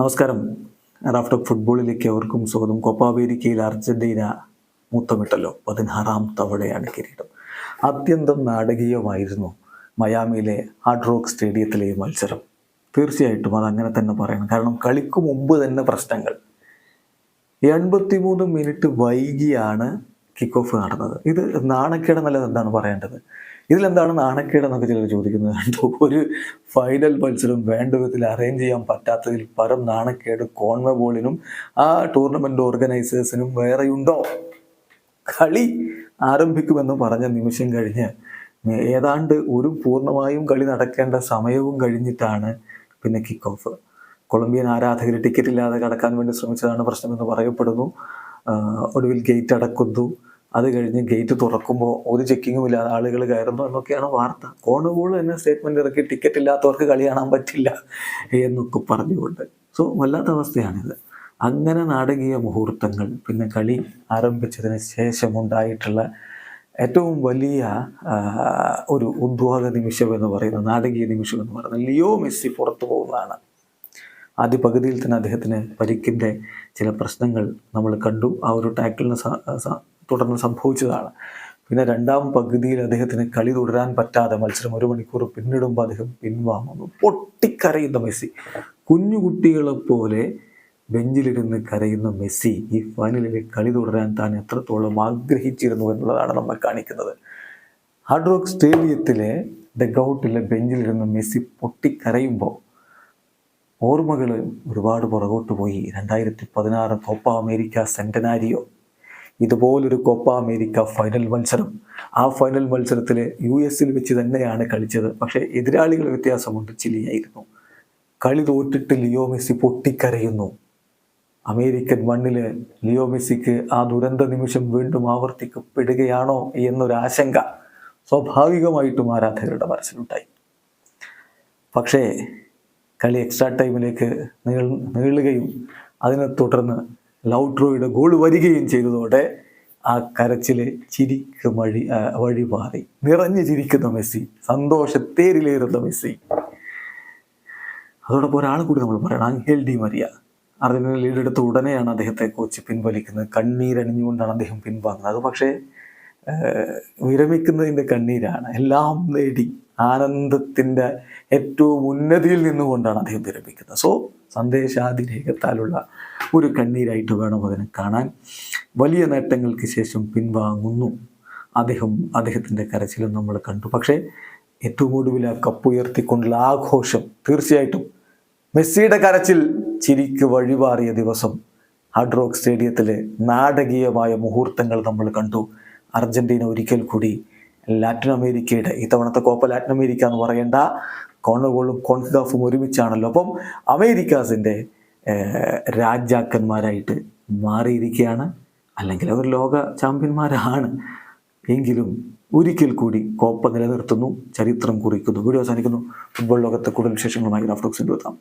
നമസ്കാരം. റാഫ്റ്റോക്ക് ഫുട്ബോളിലേക്ക് അവർക്കും സ്വാഗതം. കോപ്പ അമേരിക്കയിൽ അർജന്റീന മുത്തമിട്ടല്ലോ. പതിനാറാം തവണയാണ് കിരീടം. അത്യന്തം നാടകീയമായിരുന്നു മയാമിയിലെ ഹാർഡ് റോക്ക് സ്റ്റേഡിയത്തിലെ മത്സരം. തീർച്ചയായിട്ടും അത് അങ്ങനെ തന്നെ പറയണം. കാരണം കളിക്ക് മുമ്പ് തന്നെ പ്രശ്നങ്ങൾ. എൺപത്തിമൂന്ന് മിനിറ്റ് വൈകിയാണ് കിക്ക് ഓഫ് നടന്നത്. ഇത് നാണക്കേടെന്നല്ല എന്താണ് പറയേണ്ടത്? ഇതിലെന്താണ് നാണക്കേട് എന്നൊക്കെ ചിലർ ചോദിക്കുന്നത് ഒരു ഫൈനൽ മത്സരം വേണ്ട വിധത്തിൽ അറേഞ്ച് ചെയ്യാൻ പറ്റാത്തതിൽ പരം നാണക്കേട് കോൺമബോളിനും ആ ടൂർണമെന്റ് ഓർഗനൈസേഴ്സിനും വേറെയുണ്ടോ? കളി ആരംഭിക്കുമെന്ന് പറഞ്ഞ നിമിഷം കഴിഞ്ഞ് ഏതാണ്ട് ഒരു പൂർണമായും കളി നടക്കേണ്ട സമയവും കഴിഞ്ഞിട്ടാണ് പിന്നെ കിക്ക് ഓഫ് കൊളംബിയൻ ആരാധകർ ടിക്കറ്റ് ഇല്ലാതെ കടക്കാൻ വേണ്ടി ശ്രമിച്ചതാണ് പ്രശ്നമെന്ന് പറയപ്പെടുന്നു. ഒടുവിൽ ഗേറ്റ് അടക്കുന്നു. അത് കഴിഞ്ഞ് ഗേറ്റ് തുറക്കുമ്പോൾ ഒരു ചെക്കിങ്ങും ഇല്ലാതെ ആളുകൾ കയറുന്നു എന്നൊക്കെയാണ് വാർത്ത. കോണുകൂൾ തന്നെ സ്റ്റേറ്റ്മെന്റ് ഇറക്കി ടിക്കറ്റ് ഇല്ലാത്തവർക്ക് കളി കാണാൻ പറ്റില്ല എന്നൊക്കെ പറഞ്ഞുകൊണ്ട്. സോ വല്ലാത്ത അവസ്ഥയാണിത്. അങ്ങനെ നാടകീയ മുഹൂർത്തങ്ങൾ പിന്നെ കളി ആരംഭിച്ചതിന് ശേഷം ഉണ്ടായിട്ടുള്ള ഏറ്റവും വലിയ ഒരു ഉദ്വാഗ നിമിഷം എന്ന് പറയുന്ന നാടകീയ നിമിഷം എന്ന് പറയുന്നത് ലിയോ മെസ്സി പുറത്തു പോകുന്നതാണ് ആദ്യ പകുതിയിൽ തന്നെ അദ്ദേഹത്തിന് പരിക്കിന്റെ ചില പ്രശ്നങ്ങൾ നമ്മൾ കണ്ടു. ആ ഒരു ടാക്കിളിന് തുടർന്ന് സംഭവിച്ചതാണ്. പിന്നെ രണ്ടാം പകുതിയിൽ അദ്ദേഹത്തിന് കളി തുടരാൻ പറ്റാതെ മത്സരം ഒരു മണിക്കൂർ പിന്നിടുമ്പോൾ അദ്ദേഹം പിൻവാങ്ങുന്നു. പൊട്ടിക്കരയുന്ന മെസ്സി. കുഞ്ഞുകുട്ടികളെ പോലെ ബെഞ്ചിലിരുന്ന് കരയുന്ന മെസ്സി ഈ ഫൈനലിൽ കളി തുടരാൻ താൻ എത്രത്തോളം ആഗ്രഹിച്ചിരുന്നു എന്നുള്ളതാണ് നമ്മൾ കാണിക്കുന്നത്. ഹാർഡ് റോക്ക് സ്റ്റേഡിയത്തിലെ ഡഗൌട്ടിലെ ബെഞ്ചിലിരുന്ന് മെസ്സി പൊട്ടിക്കരയുമ്പോൾ ഓർമ്മകൾ ഒരുപാട് പുറകോട്ട് പോയി. രണ്ടായിരത്തി പതിനാറ് കോപ്പ അമേരിക്ക സെന്റനാരിയോ ഇതുപോലൊരു കോപ്പ അമേരിക്ക ഫൈനൽ മത്സരം. ആ ഫൈനൽ മത്സരത്തിൽ യു എസിൽ വെച്ച് തന്നെയാണ് കളിച്ചത്. പക്ഷേ എതിരാളികൾ വ്യത്യാസമുണ്ട്. ചിലിയായിരുന്നു. കളി തോറ്റിട്ട് ലിയോ മെസ്സി പൊട്ടിക്കരയുന്നു. അമേരിക്കൻ മണ്ണിൽ ലിയോ മെസ്സിക്ക് ആ ദുരന്ത നിമിഷം വീണ്ടും ആവർത്തിക്കപ്പെടുകയാണോ എന്നൊരാശങ്ക സ്വാഭാവികമായിട്ടും ആരാധകരുടെ മനസ്സിലുണ്ടായി. പക്ഷേ കളി എക്സ്ട്രാ ടൈമിലേക്ക് നീൾ നീളുകയും അതിനെ തുടർന്ന് ലൗട്രോയുടെ ഗോൾ വരികയും ചെയ്തതോടെ ആ കരച്ചിലെ ചിരിക്ക് വഴി ആ, വഴി മാറി നിറഞ്ഞു ചിരിക്കുന്ന മെസ്സി സന്തോഷത്തേരിലേറുന്ന മെസ്സി. അതോടൊപ്പം ഒരാൾ കൂടി നമ്മൾ പറയണം ആംഗേൽ ഡി മരിയ. അർജന്റീന ലീഡെടുത്ത ഉടനെയാണ് അദ്ദേഹത്തെ കോച്ച് പിൻവലിക്കുന്നത്. കണ്ണീരണിഞ്ഞുകൊണ്ടാണ് അദ്ദേഹം പിൻവാങ്ങുന്നത്. അത് പക്ഷേ വിരമിക്കുന്നതിന്റെ കണ്ണീരാണ്. എല്ലാം നേടി ആനന്ദത്തിന്റെ ഏറ്റവും ഉന്നതിയിൽ നിന്നുകൊണ്ടാണ് അദ്ദേഹം വിരമിക്കുന്നത്. സോ സന്ദേശാതിരേഖത്താലുള്ള ഒരു കണ്ണീരായിട്ട് വേണം അതിനെ കാണാൻ. വലിയ നേട്ടങ്ങൾക്ക് ശേഷം പിൻവാങ്ങുന്നു അദ്ദേഹം അദ്ദേഹത്തിന്റെ കരച്ചിലും നമ്മൾ കണ്ടു. പക്ഷേ ഏറ്റവും ഒടുവിൽ ആ കപ്പുയർത്തിക്കൊണ്ടുള്ള ആഘോഷം തീർച്ചയായിട്ടും മെസ്സിയുടെ കരച്ചിൽ ചിരിക്ക് വഴിപാറിയ ദിവസം ഹാർഡ് സ്റ്റേഡിയത്തിലെ നാടകീയമായ മുഹൂർത്തങ്ങൾ നമ്മൾ കണ്ടു. അർജന്റീന ഒരിക്കൽ കൂടി ലാറ്റിൻ അമേരിക്കയുടെ ഇത്തവണത്തെ കോപ്പ ലാറ്റിൻ അമേരിക്ക എന്ന് പറയേണ്ട കോണഗോളും കോൺഗാഫും ഒരുമിച്ചാണല്ലോ. അപ്പം അമേരിക്കാസിന്റെ രാജാക്കന്മാരായിട്ട് മാറിയിരിക്കുകയാണ്. അല്ലെങ്കിൽ അവർ ലോക ചാമ്പ്യന്മാരാണ്. എങ്കിലും ഒരിക്കൽ കൂടി കോപ്പ നിലനിർത്തുന്നു ചരിത്രം കുറിക്കുന്നു. വീഡിയോ അവസാനിക്കുന്നു. ഫുട്ബോൾ ലോകത്തെ കൂടുതൽ വിശേഷങ്ങളുമായി ഗ്രാഫ്റ്റോക്സിന്റെ എത്താം.